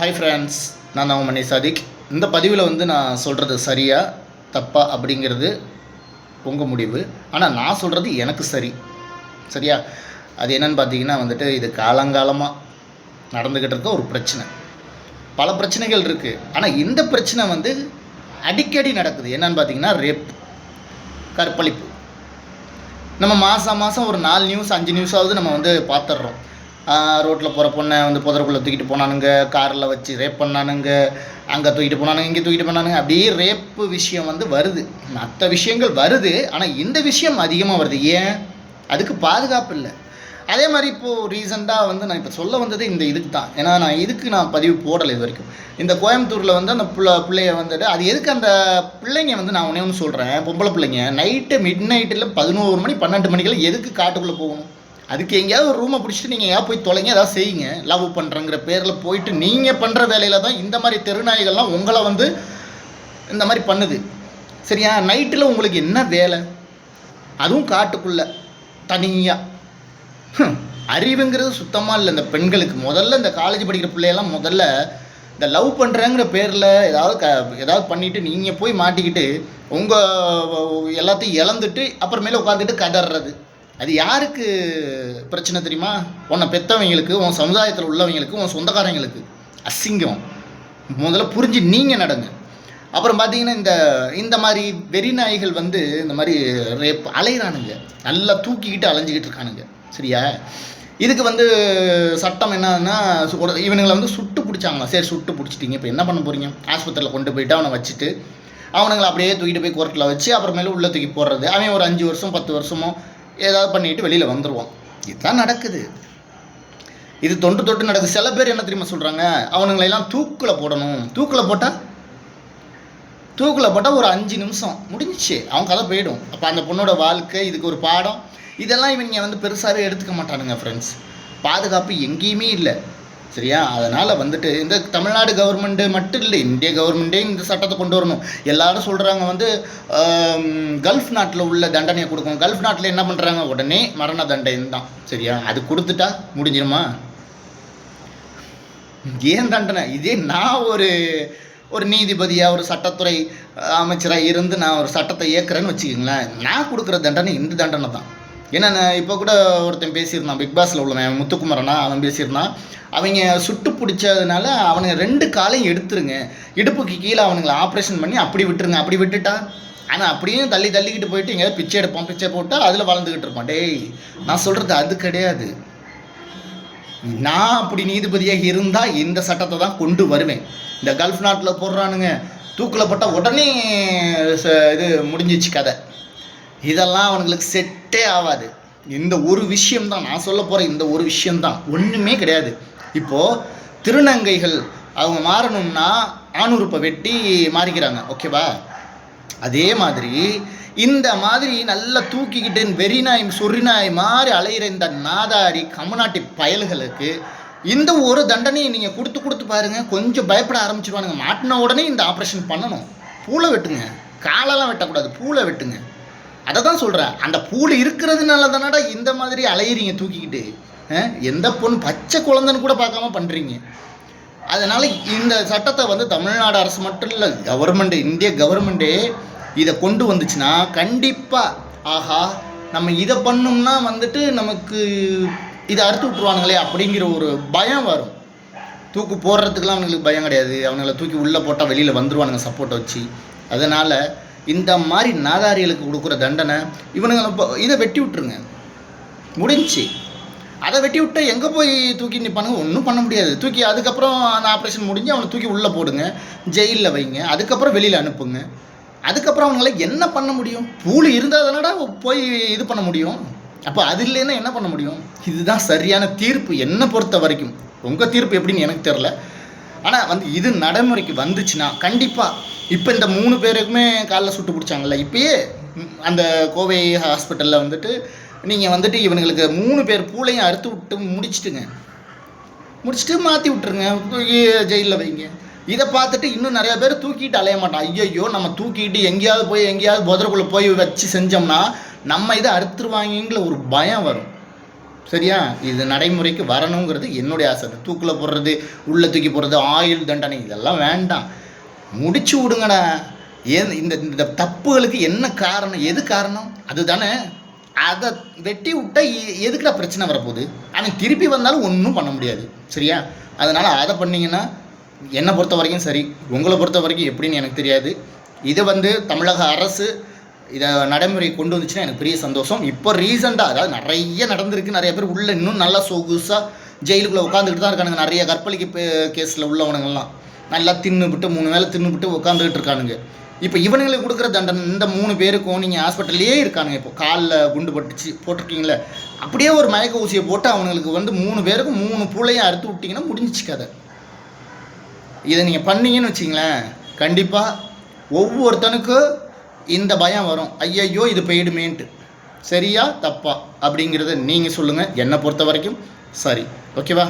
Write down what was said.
Hi friends நான் தான் மணி சாதிக். இந்த பதிவில் வந்து நான் சொல்கிறது சரியா தப்பா அப்படிங்கிறது உங்கள் முடிவு. ஆனால் நான் சொல்கிறது எனக்கு சரி. சரியா? அது என்னன்னு பார்த்தீங்கன்னா வந்துட்டு இது காலங்காலமாக நடந்துக்கிட்டு இருக்க ஒரு பிரச்சனை. பல பிரச்சனைகள் இருக்குது ஆனால் இந்த பிரச்சனை வந்து அடிக்கடி நடக்குது. என்னன்னு பார்த்தீங்கன்னா ரேப் கற்பழிப்பு. நம்ம மாதம் மாதம் ஒரு நாலு நியூஸ் அஞ்சு நியூஸாவது நம்ம வந்து பார்த்துட்றோம். ரோட்டில் போகிற பொண்ணை வந்து புதருக்குள்ளே தூக்கிட்டு போனானுங்க காரில் வச்சு ரேப் பண்ணானுங்க அங்கே தூக்கிட்டு போனானுங்க இங்கே தூக்கிட்டு போனானுங்க அப்படியே ரேப்பு விஷயம் வந்து வருது. மற்ற விஷயங்கள் வருது ஆனால் இந்த விஷயம் அதிகமாக வருது. ஏன்? அதுக்கு பாதுகாப்பு இல்லை. அதே மாதிரி இப்போது ரீசெண்டாக வந்து நான் இப்போ சொல்ல வந்தது இந்த இதுக்கு தான். ஏன்னா நான் இதுக்கு நான் பதிவு போடலை இது வரைக்கும். இந்த கோயம்புத்தூரில் வந்து அந்த பிள்ளை பிள்ளைய வந்துட்டு அது எதுக்கு அந்த பிள்ளைங்க வந்து நான் ஒன்றே ஒன்று சொல்கிறேன் பொம்பளை பிள்ளைங்க நைட்டு மிட் நைட்டில் பதினோரு மணி பன்னெண்டு மணிக்கெல்லாம் எதுக்கு காட்டுக்குள்ளே போகணும்? அதுக்கு எங்கேயாவது ஒரு ரூமை பிடிச்சிட்டு நீங்கள் ஏன் போய் தொலைங்க ஏதாவது செய்யுங்க. லவ் பண்ணுறங்கிற பேரில் போயிட்டு நீங்கள் பண்ணுற வேலையில் தான் இந்த மாதிரி தெருநாய்கள்லாம் உங்களை வந்து இந்த மாதிரி பண்ணுது. சரியா? நைட்டில் உங்களுக்கு என்ன வேலை? அதுவும் காட்டுக்குள்ளே தனியாக அறிவுங்கிறது சுத்தமாக இல்லை இந்த பெண்களுக்கு. முதல்ல இந்த காலேஜ் படிக்கிற பிள்ளையெல்லாம் முதல்ல இந்த லவ் பண்ணுறேங்கிற பேரில் ஏதாவது க ஏதாவது பண்ணிவிட்டு நீங்கள் போய் மாட்டிக்கிட்டு உங்கள் எல்லாத்தையும் இழந்துட்டு அப்புறமேல உட்காந்துட்டு கதறது அது யாருக்கு பிரச்சனை தெரியுமா? உன்னை பெற்றவங்களுக்கு உன் சமுதாயத்தில் உள்ளவங்களுக்கு உன் சொந்தக்காரங்களுக்கு. அசிங்கம். முதல்ல புரிஞ்சு நீங்கள் நடங்க. அப்புறம் பார்த்தீங்கன்னா இந்த இந்த மாதிரி வெறி நாய்கள் வந்து இந்த மாதிரி ரேப் அலையிறானுங்க. நல்லா தூக்கிக்கிட்டு அலைஞ்சிக்கிட்டு இருக்கானுங்க. சரியா? இதுக்கு வந்து சட்டம் என்னன்னா இவனுங்களை வந்து சுட்டு பிடிச்சாங்களாம். சரி சுட்டு பிடிச்சிட்டிங்க. இப்போ என்ன பண்ண போகிறீங்க ஆஸ்பத்திரியில் கொண்டு போயிட்டு அவனை வச்சுட்டு அவனுங்களை அப்படியே தூக்கிட்டு போய் கோர்ட்டில் வச்சு அப்புறமேல உள்ளே தூக்கி போடுறது. அவன் ஒரு அஞ்சு வருஷம் பத்து வருஷமோ ஏதாவது பண்ணிட்டு வெளியில் வந்துடுவோம் இதுதான் நடக்குது. இது தொன்று தொட்டு நடக்குது. சில பேர் என்ன தெரியுமா சொல்கிறாங்க அவனுங்களெல்லாம் தூக்கில் போடணும். தூக்கில் போட்டால் தூக்கில் போட்டால் ஒரு அஞ்சு நிமிஷம். முடிஞ்சிச்சு. அவன் கதை போயிடும். அப்போ அந்த பொண்ணோட வாழ்க்கை இதுக்கு ஒரு பாடம். இதெல்லாம் இவங்க வந்து பெருசாகவே எடுத்துக்க மாட்டானுங்க ஃப்ரெண்ட்ஸ் பாதுகாப்பு எங்கேயுமே இல்லை. சரியா? அதனால் வந்துட்டு இந்த தமிழ்நாடு கவர்மெண்ட்டு மட்டும் இல்லை இந்திய கவர்மெண்ட்டே இந்த சட்டத்தை கொண்டு வரணும். எல்லாரும் சொல்கிறாங்க வந்து கல்ஃப் நாட்டில் உள்ள தண்டனையை கொடுக்கணும். கல்ஃப் நாட்டில் என்ன பண்ணுறாங்க உடனே மரண தண்டனை தான். சரியா? அது கொடுத்துட்டா முடிஞ்சிருமா? ஏன் தண்டனை? இதே நான் ஒரு ஒரு நீதிபதியாக ஒரு சட்டத்துறை அமைச்சராக இருந்து நான் ஒரு சட்டத்தை இயக்குறேன்னு வச்சுக்கோங்களேன். நான் கொடுக்குற தண்டனை இந்த தண்டனை தான். ஏன்னா இப்போ கூட ஒருத்தன் பேசியிருந்தான் பிக் பாஸில் உள்ளவன் முத்துக்குமரனா அவன் பேசியிருந்தான். அவங்க சுட்டு பிடிச்சதுனால அவனுங்க ரெண்டு காலையும் எடுத்துருங்க. இடுப்புக்கு கீழே அவனுங்களை ஆப்ரேஷன் பண்ணி அப்படி விட்டுருங்க அப்படி விட்டுட்டா? ஆனால் அப்படியும் தள்ளி தள்ளிக்கிட்டு போயிட்டு எங்கேயாவது பிச்சை எடுப்பான் பிச்சை போட்டு அதில் வளர்ந்துக்கிட்டு இருப்பான். டேய் நான் சொல்கிறது அது கிடையாது. நான் அப்படி நீதிபதியாக இருந்தால் இந்த சட்டத்தை தான் கொண்டு வருவேன். இந்த கல்ஃப் நாட்டில் போடுறானுங்க. தூக்கில் போட்டால் உடனே ச- இது முடிஞ்சிச்சு கதை. இதெல்லாம் அவனுங்களுக்கு செட்டே ஆகாது. இந்த ஒரு விஷயம்தான் நான் சொல்ல போகிற இந்த ஒரு விஷயம்தான். ஒன்றுமே கிடையாது. இப்போது திருநங்கைகள் அவங்க மாறணும்னா ஆணுறுப்பை வெட்டி மாறிக்கிறாங்க. ஓகேவா அதே மாதிரி இந்த மாதிரி நல்லா தூக்கிக்கிட்டு வெறிநாய் சொறிநாய் மாதிரி அலையிற இந்த நாதாரி கம்முநாட்டி பயல்களுக்கு இந்த ஒரு தண்டனையை நீங்கள் கொடுத்து கொடுத்து பாருங்க. கொஞ்சம் பயப்பட ஆரம்பிச்சிருவானுங்க. மாட்டின உடனே இந்த ஆப்ரேஷன் பண்ணணும். பூளை வெட்டுங்க. காலெல்லாம் வெட்டக்கூடாது. பூளை வெட்டுங்க. அதை தான் சொல்கிறேன் அந்த பூள் இருக்கிறதுனால தானடா இந்த மாதிரி அலையிறீங்க தூக்கிக்கிட்டு. எந்த பொண்ணு பச்சை குழந்தைன்னு கூட பார்க்காம பண்ணுறீங்க அதனால் இந்த சட்டத்தை வந்து தமிழ்நாடு அரசு மட்டும் இல்லை கவர்மெண்ட் இந்திய கவர்மெண்ட்டே இதை கொண்டு வந்துச்சுன்னா கண்டிப்பாக ஆஹா நம்ம இதை பண்ணோம்னா வந்துட்டு நமக்கு இதை அறுத்து விட்ருவானுங்களே அப்படிங்கிற ஒரு பயம் வரும். தூக்கு போடுறதுக்குலாம் அவனுங்களுக்கு பயம் கிடையாது. அவங்கள தூக்கி உள்ளே போட்டால் வெளியில் வந்துருவானுங்க சப்போர்ட்டை வச்சு. அதனால் இந்த மாதிரி நாதாரிகளுக்கு கொடுக்குற தண்டனை இவனுங்களை இப்போ இதை வெட்டி விட்டுருங்க. முடிஞ்சுச்சு அதை வெட்டி விட்டு எங்கே போய் தூக்கி நிற்பானுங்க ஒன்றும் பண்ண முடியாது. தூக்கி அதுக்கப்புறம் அந்த ஆப்ரேஷன் முடிஞ்சு அவனை தூக்கி உள்ளே போடுங்க. ஜெயிலில் வைங்க. அதுக்கப்புறம் வெளியில் அனுப்புங்க. அதுக்கப்புறம் அவங்களால என்ன பண்ண முடியும்? பூலி இருந்தால் தானடா போய் இது பண்ண முடியும்? அப்போ அது இல்லைன்னா என்ன பண்ண முடியும்? இதுதான் சரியான தீர்ப்பு. என்னை பொறுத்த வரைக்கும். உங்கள் தீர்ப்பு எப்படின்னு எனக்கு தெரில ஆனால் வந்து இது நடைமுறைக்கு வந்துச்சுன்னா கண்டிப்பாக இப்போ இந்த மூணு பேருக்குமே காலைல சுட்டு பிடிச்சாங்கல்ல இப்பயே அந்த கோவை ஹாஸ்பிட்டலில் வந்துட்டு நீங்கள் வந்துட்டு இவனுங்களுக்கு மூணு பேர் பூலையும் அறுத்து விட்டு முடிச்சிட்டுங்க. முடிச்சுட்டு மாற்றி விட்டுருங்க ஜெயிலில் வைங்க. இதை பார்த்துட்டு இன்னும் நிறையா பேர் தூக்கிட்டு அலைய மாட்டான் ஐயோ நம்ம தூக்கிட்டு எங்கேயாவது போய் எங்கேயாவது புதருக்குள்ளே போய் வச்சு செஞ்சோம்னா நம்ம இதை அறுத்துருவாங்கங்கிற ஒரு பயம் வரும். சரியா? இது நடைமுறைக்கு வரணுங்கிறது என்னுடைய ஆசை. தூக்கில் போடுறது உள்ளே தூக்கி போடுறது ஆயுள் தண்டனை இதெல்லாம் வேண்டாம். முடிச்சு விடுங்கடா. ஏன் இந்த இந்த தப்புகளுக்கு என்ன காரணம் எது காரணம்? அதுதானே. அதை வெட்டி விட்டால் எ- எதுக்குடா பிரச்சனை வரப்போகுது? ஆனால் திருப்பி வந்தாலும் ஒன்றும் பண்ண முடியாது. சரியா? அதனால் அதை பண்ணிங்கன்னா என்னை பொறுத்த வரைக்கும் சரி. உங்களை பொறுத்த வரைக்கும் எப்படின்னு எனக்கு தெரியாது. இதை வந்து தமிழக அரசு இதை நடைமுறை கொண்டு வந்துச்சுன்னா எனக்கு பெரிய சந்தோஷம். இப்போ ரீசெண்டாக அதாவது நிறைய நடந்திருக்கு நிறைய பேர் உள்ளே இன்னும் நல்லா சொகுசாக ஜெயிலுக்குள்ளே உட்காந்துக்கிட்டு தான் இருக்கானுங்க. நிறைய கற்பழிக்கு கேஸில் உள்ளவனுங்கள்லாம். நல்லா தின்னுபிட்டு மூணு வேலை தின்னுபிட்டு உட்காந்துக்கிட்டு இருக்கானுங்க. இப்போ இவனுங்களுக்கு கொடுக்குற தண்டனை இந்த மூணு பேருக்கும் நீங்கள் ஹாஸ்பிட்டல்லையே இருக்கானுங்க. இப்போ காலில் குண்டு பட்டுச்சு போட்டிருக்கீங்களே. அப்படியே ஒரு மயக்க ஊசியை போட்டு அவனுங்களுக்கு வந்து மூணு பேருக்கும் மூணு பூளையும் அறுத்து விட்டிங்கன்னா முடிஞ்சிச்சு கதை. இதை நீங்கள் பண்ணீங்கன்னு வச்சிங்களேன் கண்டிப்பாக ஒவ்வொருத்தனுக்கும் இந்த பயம் வரும். ஐயையோ இது போயிடுமேன்ட்டு. சரியா? தப்பா. அப்படிங்கிறத நீங்கள் சொல்லுங்கள் என்னை பொறுத்த வரைக்கும் சரி. ஓகேவா?